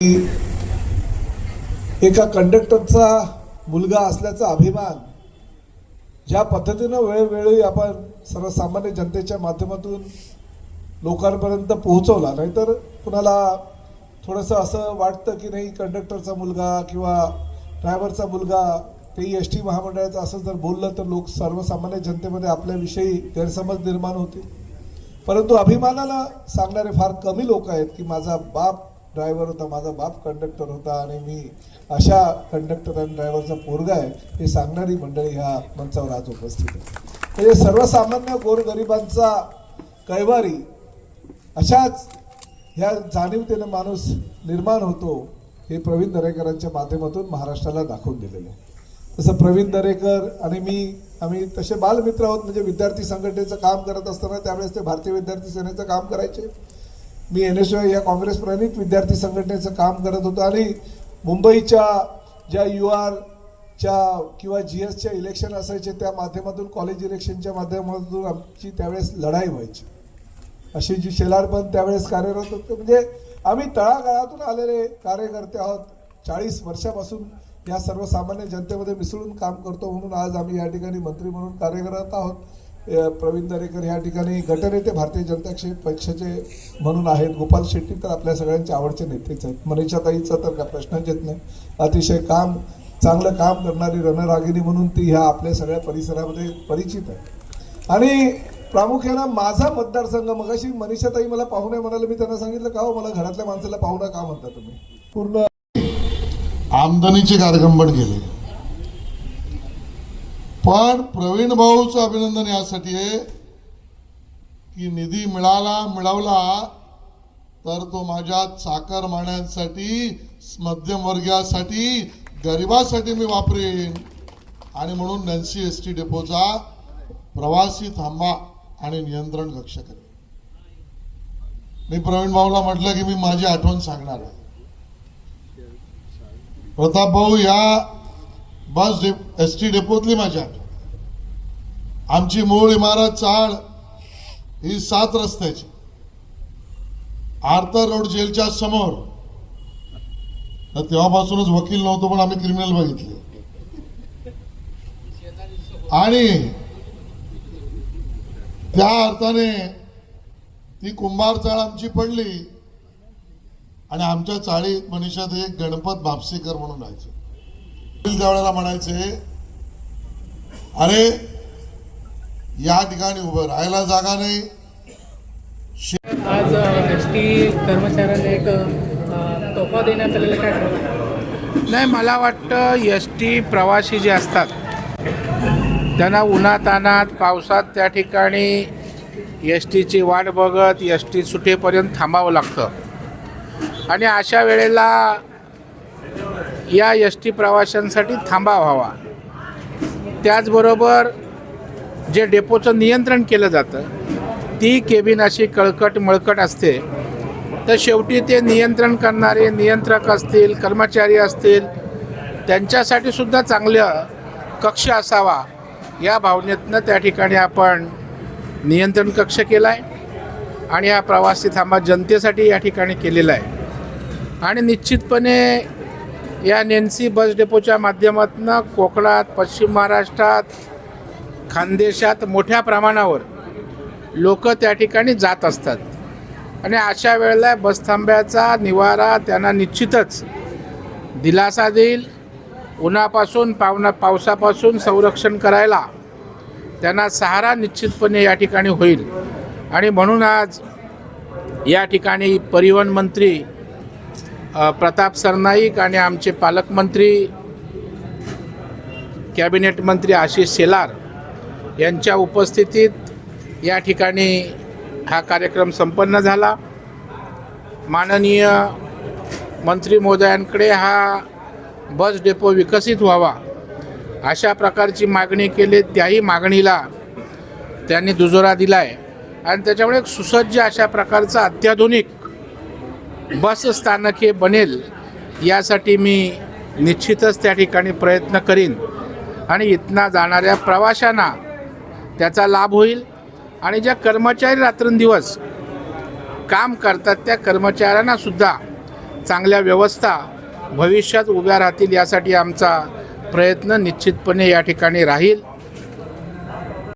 की एका कंडक्टरचा मुलगा असल्याचा अभिमान ज्या पद्धतीनं वेळोवेळी आपण सर्वसामान्य जनतेच्या माध्यमातून लोकांपर्यंत पोहोचवला नाहीतर कुणाला थोडंसं असं वाटतं की नाही कंडक्टरचा मुलगा किंवा ड्रायव्हरचा मुलगा ते एस टी महामंडळाचं असं जर बोललं तर लोक सर्वसामान्य जनतेमध्ये आपल्याविषयी गैरसमज निर्माण होते परंतु अभिमानाला सांगणारे फार कमी लोक आहेत की माझा बाप ड्रायव्हर होता माझा बाप कंडक्टर होता आणि मी अशा कंडक्टर आणि ड्रायव्हरचा पोरगा आहे हे सांगणारी मंडळी ह्या मंचावर आज उपस्थित आहे. म्हणजे सर्वसामान्य गोरगरिबांचा कैवारी अशाच ह्या जाणीवतेनं माणूस निर्माण होतो हे प्रवीण दरेकरांच्या माध्यमातून महाराष्ट्राला दाखवून दिलेलं आहे. तसं प्रवीण दरेकर आणि मी आम्ही तसे बालमित्र आहोत म्हणजे विद्यार्थी संघटनेचं काम करत असताना त्यावेळेस ते भारतीय विद्यार्थी सेनेचं काम करायचे. मी एन एस या काँग्रेस प्रणित विद्यार्थी संघटनेचं काम करत होतो आणि मुंबईच्या ज्या यू आरच्या किंवा जी एसच्या इलेक्शन असायचे त्या माध्यमातून कॉलेज इलेक्शनच्या माध्यमातून आमची त्यावेळेस लढाई व्हायची. अशी जी शेलार पण त्यावेळेस कार्यरत होते. म्हणजे आम्ही तळागाळातून आलेले कार्यकर्ते आहोत. चाळीस वर्षापासून या सर्वसामान्य जनतेमध्ये मिसळून काम करतो म्हणून आज आम्ही या ठिकाणी मंत्री म्हणून कार्यरत आहोत. प्रवीण दरेकर या ठिकाणी गटनेते भारतीय जनता पक्षाचे म्हणून आहेत. गोपाल शेट्टी तर आपल्या सगळ्यांचे आवडचे नेतेच आहेत. मनीषाताईचा तर काय प्रश्नच येत नाही. अतिशय काम चांगलं काम करणारी रणरागिनी म्हणून ती ह्या आपल्या सगळ्या परिसरामध्ये परिचित आहे आणि प्रामुख्यानं माझा मतदारसंघ मगाशी मनीषाताई मला पाहुणे म्हणाले मी त्यांना सांगितलं का हो मला घरातल्या माणसाला पाहुणा का म्हणता तुम्ही. पूर्ण आमदनीचे कार्यक्रम पण केले. पण प्रवीण भाऊचं अभिनंदन यासाठी आहे की निधी मिळाला मिळवला तर तो माझ्या चाकर माण्यांसाठी मध्यमवर्गीयासाठी गरिबासाठी मी वापरेन. आणि म्हणून नॅन्सी एस टी डेपोचा प्रवासी थांबा आणि नियंत्रण कक्ष करेन मी प्रवीण भाऊला म्हटलं की मी माझी आठवण सांगणार आहे. प्रताप भाऊ या बस डेप एस टी डेपोतली माझ्या. आमची मूळ इमारत चाळ ही सात रस्त्याची. आर्थर रोड जेलच्या समोर. तर तेव्हापासूनच वकील नव्हतो पण आम्ही क्रिमिनल बघितले. आणि त्या अर्थाने ती कुंभार चाळ आमची पडली. आणि आमच्या चाळीत मनीषात एक गणपत बापसेकर म्हणून राहायचे. त्यावेळेला म्हणायचे अरे या ठिकाणी उभं राहायला जागा नाही. आज एस टी कर्मचाऱ्यांना एक तोफा देण्यात आलेला काय नाही मला वाटतं एस टी प्रवासी जे असतात त्यांना उन्हातानात पावसात त्या ठिकाणी एस टीची वाट बघत एस टी सुटेपर्यंत थांबावं लागतं. आणि अशा वेळेला या एस टी प्रवाशांसाठी थांबा व्हावा. त्याचबरोबर जे डेपोचं नियंत्रण केलं जातं ती केबिन अशी कळकट मळकट असते. तर शेवटी ते नियंत्रण करणारे नियंत्रक असतील कर्मचारी असतील त्यांच्यासाठी सुद्धा चांगलं कक्ष असावा या भावनेतनं त्या ठिकाणी आपण नियंत्रण कक्ष केला आहे आणि हा प्रवासी थांबा जनतेसाठी या ठिकाणी केलेला आहे. आणि निश्चितपणे या नेन्सी बस डेपोच्या माध्यमातून कोकणात पश्चिम महाराष्ट्रात खानदेशात मोठ्या प्रमाणावर लोक त्या ठिकाणी जात असतात. आणि अशा वेळेला बसथांब्याचा निवारा त्यांना निश्चितच दिलासा देईल. उन्हापासून पावना पावसापासून संरक्षण करायला त्यांना सहारा निश्चितपणे या ठिकाणी होईल. आणि म्हणून आज या ठिकाणी परिवहन मंत्री प्रताप सरनाईक आणि आमचे पालकमंत्री कॅबिनेट मंत्री आशिष शेलार यांच्या उपस्थितीत या ठिकाणी हा कार्यक्रम संपन्न झाला. माननीय मंत्री महोदयांकडे हा बस डेपो विकसित व्हावा अशा प्रकारची मागणी केली त्याही मागणीला त्यांनी दुजोरा दिला आहे आणि त्याच्यामुळे एक सुसज्ज अशा प्रकारचा अत्याधुनिक बस स्थानके बनेल यासाठी मी निश्चितच त्या ठिकाणी प्रयत्न करीन. आणि इथनं जाणाऱ्या प्रवाशांना त्याचा लाभ होईल. आणि ज्या कर्मचारी रात्रंदिवस काम करतात त्या कर्मचाऱ्यांना सुद्धा चांगल्या व्यवस्था भविष्यात उभ्या राहतील यासाठी आमचा प्रयत्न निश्चितपणे या ठिकाणी राहील.